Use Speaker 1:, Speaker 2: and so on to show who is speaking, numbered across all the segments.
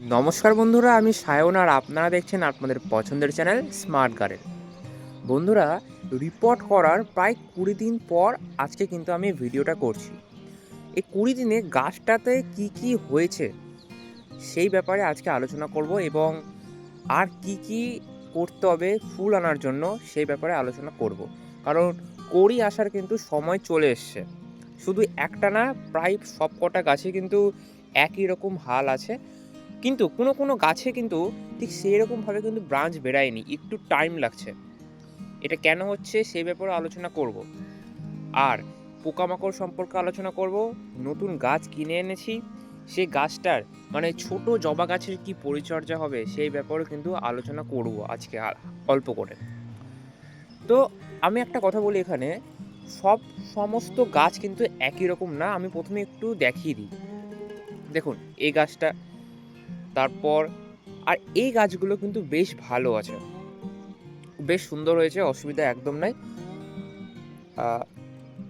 Speaker 1: নমস্কার বন্ধুরা, আমি সায়ন আর আপনারা দেখছেন আপনাদের পছন্দের চ্যানেল স্মার্ট গার্ডেন। বন্ধুরা রিপোর্ট করার প্রায় কুড়ি দিন পর আজকে কিন্তু আমি ভিডিওটা করছি। এই কুড়ি দিনে গাছটাতে কি কি হয়েছে সেই ব্যাপারে আজকে আলোচনা করব এবং আর কি কি করতে হবে ফুল আনার জন্য সেই ব্যাপারে আলোচনা করব। কারণ কড়ি আসার কিন্তু সময় চলে এসছে। শুধু একটা না, প্রায় সব কটা গাছে কিন্তু একই রকম হাল আছে। কিন্তু কোনো কোনো গাছে কিন্তু ঠিক সেই রকমভাবে কিন্তু ব্রাঞ্চ বেরায়নি, একটু টাইম লাগছে। এটা কেন হচ্ছে সেই ব্যাপারে আলোচনা করব। আর পোকামাকড় সম্পর্কে আলোচনা করব, নতুন গাছ কিনে এনেছি সেই গাছটার মানে ছোট জবা গাছের কি পরিচর্যা হবে সেই ব্যাপারে কিন্তু আলোচনা করব আজকে অল্প করে। তো আমি একটা কথা বলি এখানে, সব সমস্ত গাছ কিন্তু একই রকম না, আমি প্রথমে একটু দেখিয়ে দিই। দেখুন, এই গাছটা তারপর, আর এই গাছগুলো কিন্তু বেশ ভালো আছে। বেশ সুন্দর হয়েছে, অসুবিধা একদম নাই।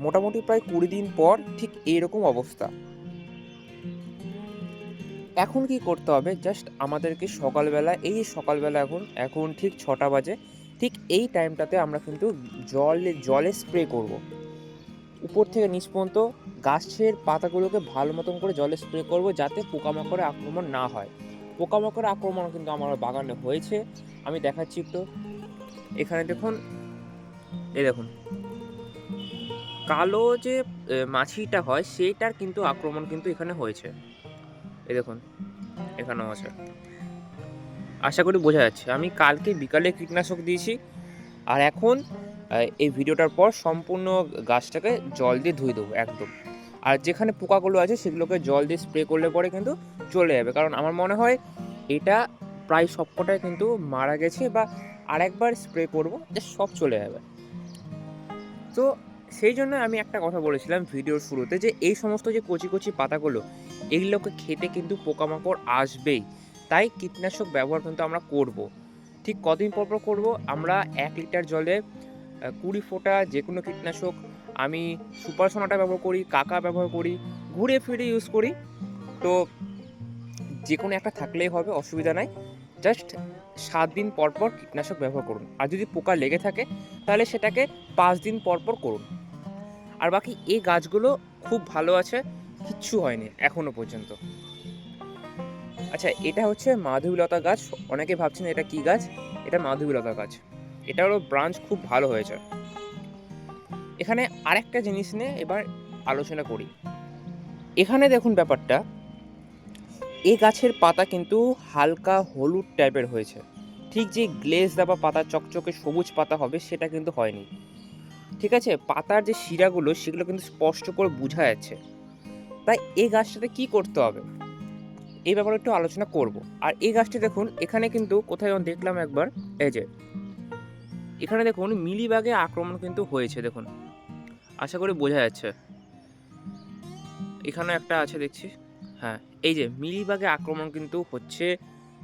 Speaker 1: মোটামুটি প্রায় কুড়ি দিন পর ঠিক এইরকম অবস্থা। এখন কি করতে হবে? জাস্ট আমাদেরকে সকালবেলা, এই সকালবেলা এখন এখন ঠিক ছটা বাজে, ঠিক এই টাইমটাতে আমরা কিন্তু জলে জলে স্প্রে করব। উপর থেকে নিচ পর্যন্ত গাছের পাতাগুলোকে ভালো মতন করে জলে স্প্রে করব যাতে পোকামাকড়ের আক্রমণ না হয়। পোকামাকড়ের আক্রমণ কিন্তু আমার বাগানে হয়েছে। আমি দেখাচ্ছি একটু। এখানে দেখুন, এই দেখুন। কালো যে মাছিটা হয়, সেইটার কিন্তু আক্রমণ কিন্তু এখানে হয়েছে। এই দেখুন, এখানেও আছে। আশা করি বোঝা যাচ্ছে। আমি কালকে বিকালে কীটনাশক দিয়েছি। আর এখন এই ভিডিওটার পর সম্পূর্ণ গাছটাকে জল দিয়ে ধুয়ে দেবো, একদম। আর যেখানে পোকাগুলো আছে সেগুলোকে জল দিয়ে স্প্রে করলে পরে কিন্তু চলে যাবে। কারণ আমার মনে হয় এটা প্রায় সবকটাই কিন্তু মারা গেছে বা আরেকবার স্প্রে করব যে সব চলে যাবে। তো সেই জন্য আমি একটা কথা বলেছিলাম ভিডিওর শুরুতে যে এই সমস্ত যে কচি কচি পাতাগুলো, এগুলোকে খেতে কিন্তু পোকামাকড় আসবেই। তাই কীটনাশক ব্যবহার কিন্তু আমরা করব। ঠিক কদিন পর পর করব? আমরা এক লিটার জলে কুড়ি ফোঁটা যে কোনো কীটনাশক আমি সুপার সোনাটা ব্যবহার করি, কাকা ব্যবহার করি, ঘুরে ফিরে ইউজ করি। তো যে কোনো একটা থাকলেই হবে, অসুবিধা নাই। জাস্ট সাত দিন পর পর কীটনাশক ব্যবহার করুন। আর যদি পোকা লেগে থাকে, তাহলে সেটাকে পাঁচ দিন পর পর করুন। আর বাকি এই গাছগুলো খুব ভালো আছে, কিচ্ছু হয়নি এখনও পর্যন্ত। আচ্ছা এটা হচ্ছে মাধবীলতা গাছ। অনেকে ভাবছেন এটা কি গাছ? এটা মাধবীলতা গাছ। এটারও ব্রাঞ্চ খুব ভালো হয়েছে। এখানে আরেকটা জিনিস নিয়ে এবার আলোচনা করি। এখানে দেখুন ব্যাপারটা এই গাছের পাতা কিন্তু হালকা হলুদ টাইপের হয়েছে। ঠিক যে গ্লেজ দেওয়া পাতা, চকচকে সবুজ পাতা হবে, সেটা কিন্তু হয়নি। ঠিক আছে? পাতার যে শিরাগুলো, সেগুলো কিন্তু স্পষ্ট করে বোঝা যাচ্ছে। তাই এই গাছটাতে কি করতে হবে? এই ব্যাপারে একটু আলোচনা করব। আর এই গাছটি দেখুন, এখানে কিন্তু কোথায় দেখলাম একবার, এই যে, এখানে দেখুন মিলিবাগে আক্রমণ কিন্তু হয়েছে, দেখুন। আশা করি বোঝা যাচ্ছে। এখানে একটা আছে, দেখছি। হ্যাঁ এই যে মিলিবাগে আক্রমণ কিন্তু হচ্ছে।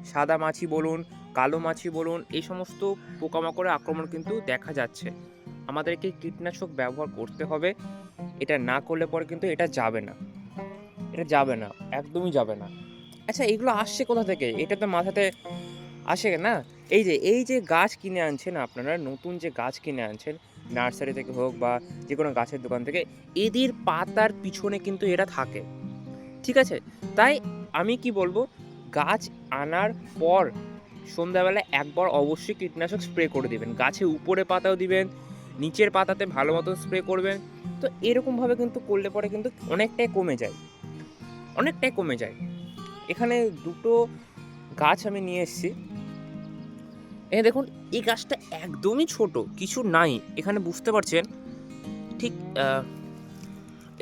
Speaker 1: সাদা মাছি বলুন, কালো মাছি বলুন, এই সমস্ত পোকামাকড়ের আক্রমণ কিন্তু দেখা যাচ্ছে। আমাদেরকে কীটনাশক ব্যবহার করতে হবে। এটা না করলে পরে কিন্তু এটা যাবে না। এটা যাবে না, একদমই যাবে না। আচ্ছা এগুলো আসছে কোথা থেকে? এটা তো মাথাতে আসে না? এই যে এই যে গাছ কিনে আনছেন আপনারা, নতুন যে গাছ কিনে আনছেন নার্সারি থেকে হোক বা যে কোনো গাছের দোকান থেকে, এদের পাতার পিছনে কিন্তু এরা থাকে। ঠিক আছে? তাই আমি কি বলব, গাছ আনার পর সন্ধ্যাবেলা একবার অবশ্যই কীটনাশক স্প্রে করে দিবেন। গাছে উপরে পাতাও দিবেন, নিচের পাতাতে ভালো মতো স্প্রে করবেন। তো এরকমভাবে কিন্তু করলে পরে কিন্তু অনেকটাই কমে যায়। অনেকটাই কমে যায়। এখানে দুটো গাছ আমি নিয়ে এসেছি। এ দেখুন, এই গাছটা একদমই ছোট, কিছু নাই। এখানে বুঝতে পারছেন? ঠিক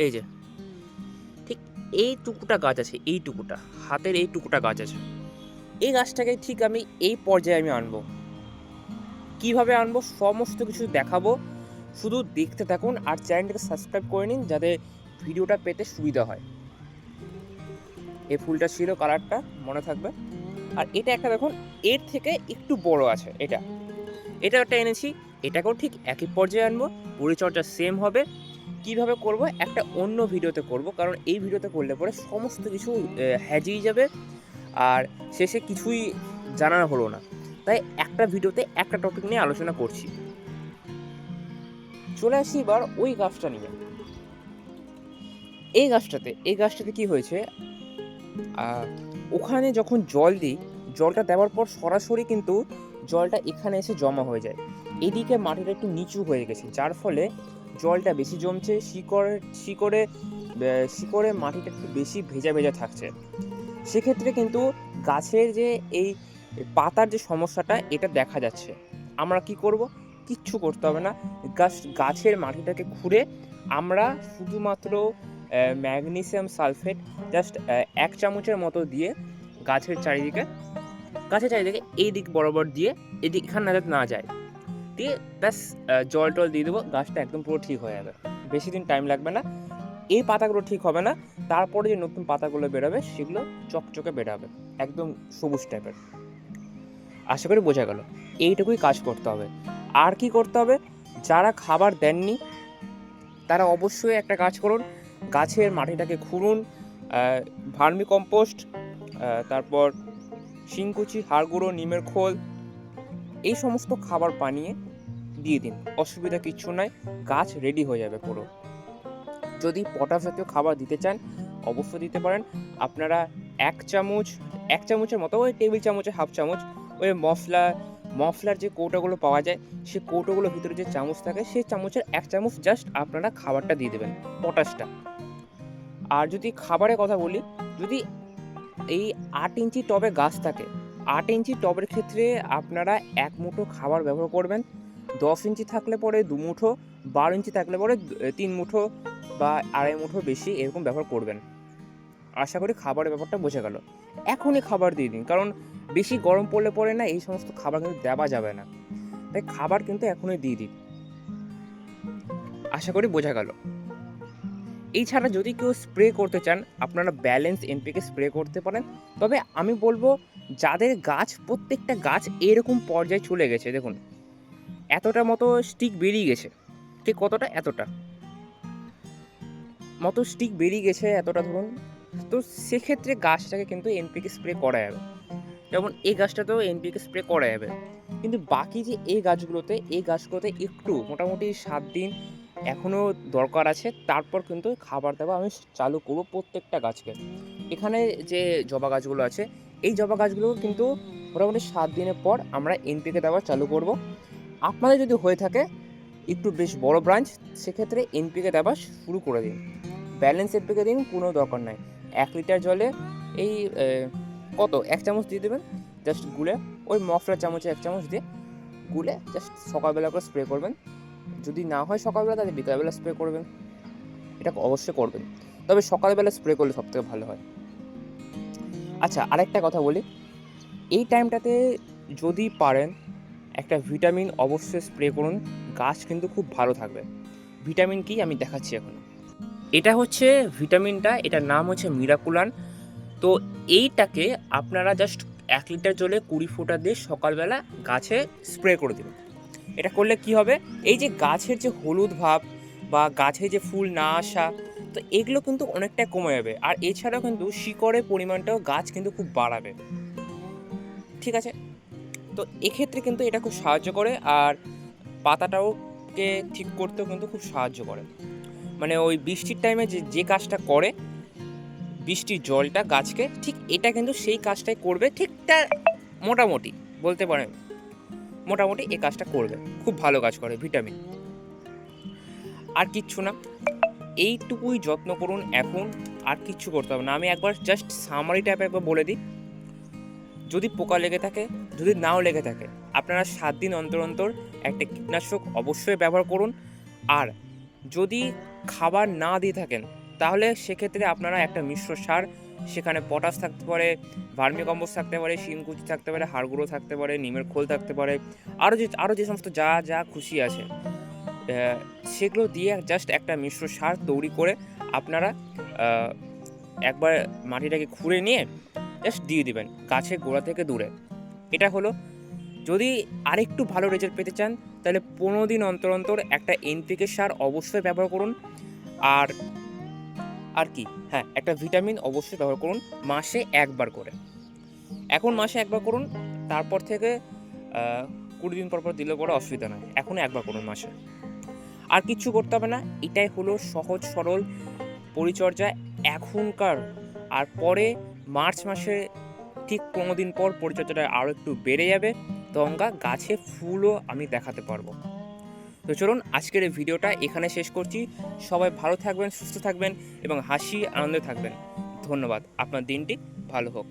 Speaker 1: এই যে, ঠিক এই টুকুটা গাছ আছে, এই টুকুটা, হাতের এই টুকুটা গাছ আছে। এই গাছটাকে ঠিক আমি এই পর্যায়ে আমি আনব। কীভাবে আনব? সমস্ত কিছু দেখাবো। শুধু দেখতে থাকুন আর চ্যানেলটাকে সাবস্ক্রাইব করে নিন, যাতে ভিডিওটা পেতে সুবিধা হয়। এই ফুলটা ছিল কালারটা, মনে থাকবে। আর এটা একটা দেখুন, এর থেকে একটু বড় আছে এটা। এটা একটা এনেছি, এটাকেও ঠিক একই পর্যায়ে আনব, পরিচর্যা সেম হবে। কীভাবে করব? একটা অন্য ভিডিওতে করব, কারণ এই ভিডিওতে করলে পরে সমস্ত কিছু হ্যাজিয়ে যাবে আর শেষে কিছুই জানানো হলো না। তাই একটা ভিডিওতে একটা টপিক নিয়ে আলোচনা করছি। চলে আসি এবার ওই গাছটা নিয়ে। এই গাছটাতে এই গাছটাতে কি হয়েছে? ওখানে যখন জল দিই, জলটা দেওয়ার পর সরাসরি কিন্তু জলটা এখানে এসে জমা হয়ে যায়। এদিকে মাটিটা একটু নিচু হয়ে গেছে, যার ফলে জলটা বেশি জমছে, শিকড়, শিকড়ে শিকড়ে মাটিটা একটু বেশি ভেজা ভেজা থাকছে। সেক্ষেত্রে কিন্তু গাছের যে এই পাতার যে সমস্যাটা, এটা দেখা যাচ্ছে। আমরা কি করব? কিচ্ছু করতে হবে না। গাছ, গাছের মাটিটাকে খুঁড়ে আমরা শুধুমাত্র ম্যাগনেসিয়াম সালফেট জাস্ট এক চামচের মতো দিয়ে গাছের চারিদিকে গাছের চারিদিকে এই দিক বরাবর দিয়ে এদিক এখানে যাতে না যায়। দিয়ে ব্যাস জল টল দিয়ে দেবো, গাছটা একদম পুরো ঠিক হয়ে যাবে। বেশি দিন টাইম লাগবে না। এই পাতাগুলো ঠিক হবে না, তারপরে যে নতুন পাতাগুলো বেরোবে, সেগুলো চকচকে বেরোবে, একদম সবুজ টাইপের আশা করি বোঝা গেল। এইটুকুই কাজ করতে হবে। আর কি করতে হবে? যারা খাবার দেননি, তারা অবশ্যই একটা কাজ করুন। গাছের মাটিটাকে খুঁড়ুন ভার্মি কম্পোস্ট তারপর শিংকুচি হাড় গুঁড়ো নিমের খোল, এই সমস্ত খাবার বানিয়ে দিয়ে দিন। অসুবিধা কিচ্ছু নাই গাছ রেডি হয়ে যাবে পুরো। যদি পটাশ জাতীয় খাবার দিতে চান, অবশ্যই দিতে পারেন। আপনারা এক চামচ, এক চামচের মতো ওই টেবিল চামচে হাফ চামচ, ওই মশলা মশলার যে কৌটাগুলো পাওয়া যায়, সেই কৌটোগুলোর ভিতরে যে চামচ থাকে, সেই চামচের এক চামচ জাস্ট আপনারা খাবারটা দিয়ে দেবেন পটাশটা আর যদি খাবারের কথা বলি, যদি এই আট ইঞ্চি টবে গাছ থাকে, আট ইঞ্চি টবের ক্ষেত্রে আপনারা এক মুঠো খাবার ব্যবহার করবেন। দশ ইঞ্চি থাকলে পরে দু মুঠো, বারো ইঞ্চি থাকলে পরে তিন মুঠো বা আড়াই মুঠো বেশি এরকম ব্যবহার করবেন। আশা করি খাবারের ব্যাপারটা বোঝা গেল। এখনই খাবার দিয়ে দিন, কারণ বেশি গরম পড়লে পরে না এই সমস্ত খাবার কিন্তু দেওয়া যাবে না। তাই খাবার কিন্তু এখনই দিয়ে দিন। আশা করি বোঝা গেল। এই ছাড়া যদি কেউ স্প্রে করতে চান, আপনারা ব্যালেন্স এনপিকে স্প্রে করতে পারেন। তবে আমি বলব, যাদের গাছ, প্রত্যেকটা গাছ এরকম পর্যায়ে চলে গেছে, দেখুন, এতটা মতো স্টিক বেরিয়ে গেছে। ঠিক কতটা? এতটা। মতো স্টিক বেরিয়ে গেছে, এতটা ধরুন। তো সেক্ষেত্রে গাছটাকে কিন্তু এনপিকে স্প্রে করা যাবে। যেমন এই গাছটাতেও এনপিকে স্প্রে করা যাবে। কিন্তু বাকি যে এই গাছগুলোতে এই গাছগুলোতে একটু, মোটামুটি সাত দিন এখনও দরকার আছে, তারপর কিন্তু খাবার দাবার আমি চালু করব প্রত্যেকটা গাছকে। এখানে যে জবা গাছগুলো আছে, এই জবা গাছগুলো কিন্তু মোটামুটি সাত দিনের পর আমরা এনপিকে দেওয়া চালু করব। আপনাদের যদি হয়ে থাকে একটু বেশ বড় ব্রাঞ্চ, সেক্ষেত্রে এনপিকে দেওয়া শুরু করে দিন। ব্যালেন্স এনপিকে দিন, কোনো দরকার নাই। এক লিটার জলে এই কত? এক চামচ দিয়ে দেবেন জাস্ট গুলে, ওই মফলার চামচে এক চামচ দিয়ে গুলে জাস্ট সকালবেলা করে স্প্রে করবেন। যদি না হয় সকালবেলা তাহলে বিকালবেলা স্প্রে করবেন। এটা অবশ্যই করবেন। তবে সকালবেলা স্প্রে করলে সবথেকে ভালো হয়। আচ্ছা আরেকটা কথা বলি। এই টাইমটাতে যদি পারেন, একটা ভিটামিন অবশ্যই স্প্রে করুন। গাছ কিন্তু খুব ভালো থাকবে। ভিটামিন কি আমি দেখাচ্ছি এখন। এটা হচ্ছে ভিটামিনটা এটার নাম হচ্ছে মিরাকুলান তো এইটাকে আপনারা জাস্ট এক লিটার জলে কুড়ি ফোঁটা দিয়ে সকালবেলা গাছে স্প্রে করে দেবেন। এটা করলে কি হবে? এই যে গাছের যে হলুদ ভাব বা গাছে যে ফুল না আসা, তো এগুলো কিন্তু অনেকটা কমে যাবে। আর এছাড়াও কিন্তু শিকড়ের পরিমাণটাও গাছ কিন্তু খুব বাড়াবে। ঠিক আছে? তো এক্ষেত্রে কিন্তু এটা খুব সাহায্য করে আর পাতাটাও কে ঠিক করতেও কিন্তু খুব সাহায্য করে। মানে ওই বৃষ্টির টাইমে যে যে কাজটা করে, বৃষ্টির জলটা গাছকে, ঠিক এটা কিন্তু সেই কাজটাই করবে ঠিকটা মোটামুটি, বলতে পারেন। মোটামুটি এই কাজটা করবে। খুব ভালো কাজ করে, ভিটামিন। আর কিচ্ছু না। এইটুকুই যত্ন করুন এখন, আর কিচ্ছু করতে হবে না। আমি একবার জাস্ট সামারি টাইপ একবার বলে দিই। যদি পোকা লেগে থাকে, যদি নাও লেগে থাকে, আপনারা সাত দিন অন্তর অন্তর একটা কীটনাশক অবশ্যই ব্যবহার করুন। আর যদি খাবার না দিয়ে থাকেন, তাহলে সেক্ষেত্রে আপনারা একটা মিশ্র সার সেখানে পটাশ থাকতে পারে, ভার্মি কম্পোস্ট থাকতে পারে শিমকুচি থাকতে পারে, হাড়গুঁড়ো থাকতে পারে, নিমের খোল থাকতে পারে আরও যে আরও যে সমস্ত যা যা খুশি আছে। সেগুলো দিয়ে জাস্ট একটা মিশ্র সার তৈরি করে আপনারা একবার মাটিটাকে খুঁড়ে নিয়ে জাস্ট দিয়ে দিবেন, গাছের গোড়া থেকে দূরে। এটা হলো, যদি আরেকটু ভালো রেজাল্ট পেতে চান, তাহলে পনেরো দিন অন্তর অন্তর একটা এনপিকে সার অবশ্যই ব্যবহার করুন। আর আর কি? হ্যাঁ একটা ভিটামিন অবশ্যই ব্যবহার করুন মাসে একবার করে। এখন মাসে একবার করুন, তারপর থেকে কুড়ি দিন পর পর দিলে পরে অসুবিধা নয় এখন একবার করুন মাসে। আর কিচ্ছু করতে হবে না, এটাই হলো সহজ, সরল পরিচর্যা এখনকার। আর পরে মার্চ মাসে ঠিক পনেরো দিন পর পরিচর্যাটা আরও একটু বেড়ে যাবে। তঙ্গা গাছে ফুলও আমি দেখাতে পারব। তো চলুন আজকের এই ভিডিওটা এখানে শেষ করছি। সবাই ভালো থাকবেন, সুস্থ থাকবেন এবং হাসি, আনন্দে থাকবেন। ধন্যবাদ। আপনার দিনটি ভালো হোক।